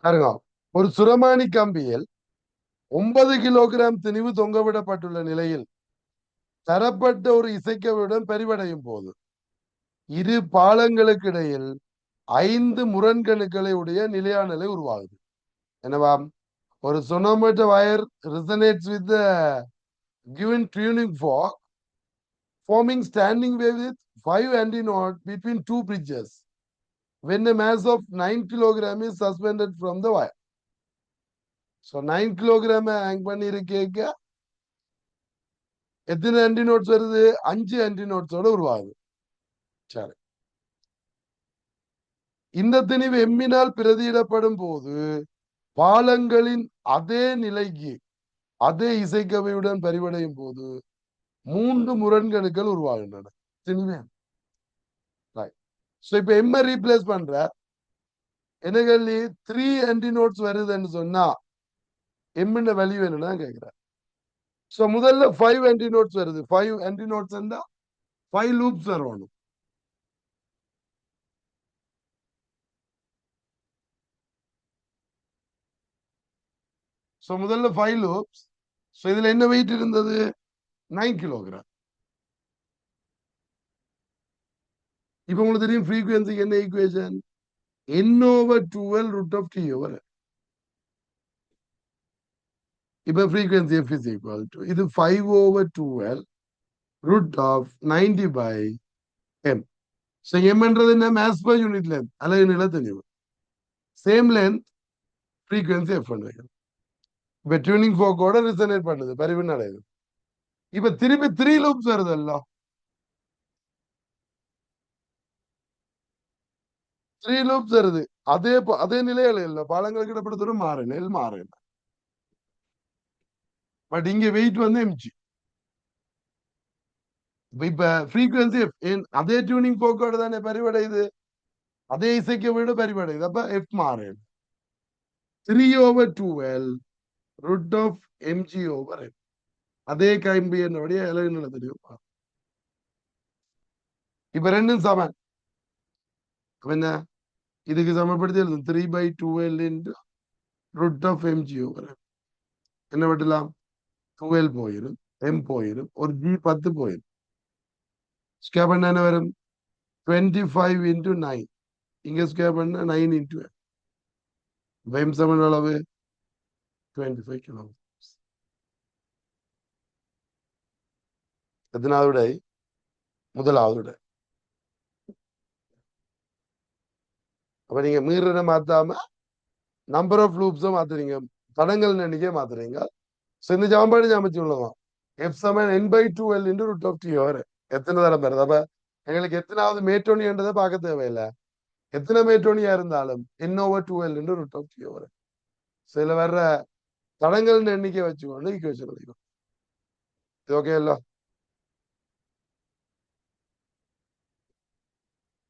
பாருங்க. ஒரு சுரமானி கம்பியில் ஒன்பது கிலோகிராம் திணிவு தொங்கவிடப்பட்டுள்ள நிலையில் தரப்பட்ட ஒரு இசைக்கவியுடன் பரிவடையும் போது இரு பாலங்களுக்கு இடையில் ஐந்து முரண்கணுக்களை உடைய நிலையான நிலை உருவாகுது. என்னவா? ஒரு sonometer wire resonates with given tuning fork forming standing wave with five node between two bridges. When a mass of 9 kilogram is suspended from the wire. So 9 kilogram hang பண்ணிருக்கேக்க எத்தனை ஆன்டினோட்ஸ் வருது? அஞ்சு ஆன்டினோட்ஸோட உருவாகுது. சரி. இந்த திணிவு எம்மினால் பிரதியிடப்படும் போது பாலங்களின் அதே நிலைக்கு அதே இசைக்கவையுடன் பரிவடையும் போது மூன்று முரண்கணுக்கள் உருவாகின்றன. திணிவேன் ஸோ இப்போ எம்ம ரீப்ளேஸ் பண்ற. எனக்கு த்ரீ ஆன்டினோட்ஸ் வருதுன்னு சொன்னா எம்மின் வேல்யூ என்னன்னு கேட்கிறேன் ஸோ முதல்ல ஃபைவ் ஆன்டினோட்ஸ் வருது. ஃபைவ் ஆன்டினோட்ஸ் இருந்தா ஃபைவ் லூப்ஸ் வரணும். ஸோ முதல்ல ஃபைவ் லூப்ஸ் ஸோ இதுல என்ன வெயிட் இருந்தது? நைன் கிலோகிராம் இப்போ உங்களுக்கு தெரியும் ஃப்ரீக்வன்சிக்கு என்ன equation N over twelve root of T over இப்போ frequency F is equal to இது five over twelve root of ninety by M so எம்ன்றது என்ன? மேஸ் பர் யூனிட் லென்த் அலகு நில தெளிவு. சேம் லென்த் ஃப்ரீக்வன்சி எஃப் வைக்கணும் இப்போ டியூனிங் ஃபோக்கோட ரிசனேட் பண்ணுது பரிவு அடையுது. இப்போ திருப்பி த்ரீ லூப்ஸ் வருது எல்லாம் த்ரீ லூப்ஸ் வருது. அதே அதே நிலையில இல்ல. பாலங்களுக்கு இடப்படுத்துற மாறு நெல் மாறு பட் இங்க வெயிட் வந்து எம்ஜி இப்ப ஃப்ரீக்வன்சி அதே டியூனிங் போக்கோட தானே பரிவடையுது. அதே இசைக்க விட பரிவடையுது. அப்ப எஃப் மாறு three over twelve root of M G over M அதே கம்பி என்னுடைய இலகுநில தெரியும் இப்ப ரெண்டும் சமன். என்ன? என்ன இதுக்கு சமப்படுத்தி எழுதும் three by twelve into root of M G over M என்ன பட்டலாம் டுவெல் போயிரும் எம் போயிரும் ஒரு ஜி பத்து போயிரும் ஸ்கேர் பண்ண என்ன வரும் டுவெண்ட்டி ஃபைவ் இன்டு நைன் இங்க ஸ்கேர் பண்ண நைன் இன்டு எம் சமன் அளவு டுவெண்ட்டி ஃபைவ் கிலோ எத்தனாவது விடை முதலாவது விடை அப்ப நீங்க மீறனை மாத்தாம நம்பர் ஆஃப் லூப்ஸும் மாத்துறீங்க. தடங்கள் எண்ணிக்கையை மாத்துறீங்க. ஸோ இந்த ஜாம்பாடு ஜாமிச்சு உள்ளதான் F seven N by two L into root of T over எத்தனை தரம் வருது அப்ப எங்களுக்கு எத்தனாவது மேட்டோனியன்றதை பார்க்க தேவையில்லை. எத்தனை மேட்டோனியா இருந்தாலும் N over two L into root of T over சில வர்ற தடங்கள் எண்ணிக்கை வச்சுக்கொண்டு ஈக்குவேஷன் எழுதிக்கும் இது ஓகே இல்லை?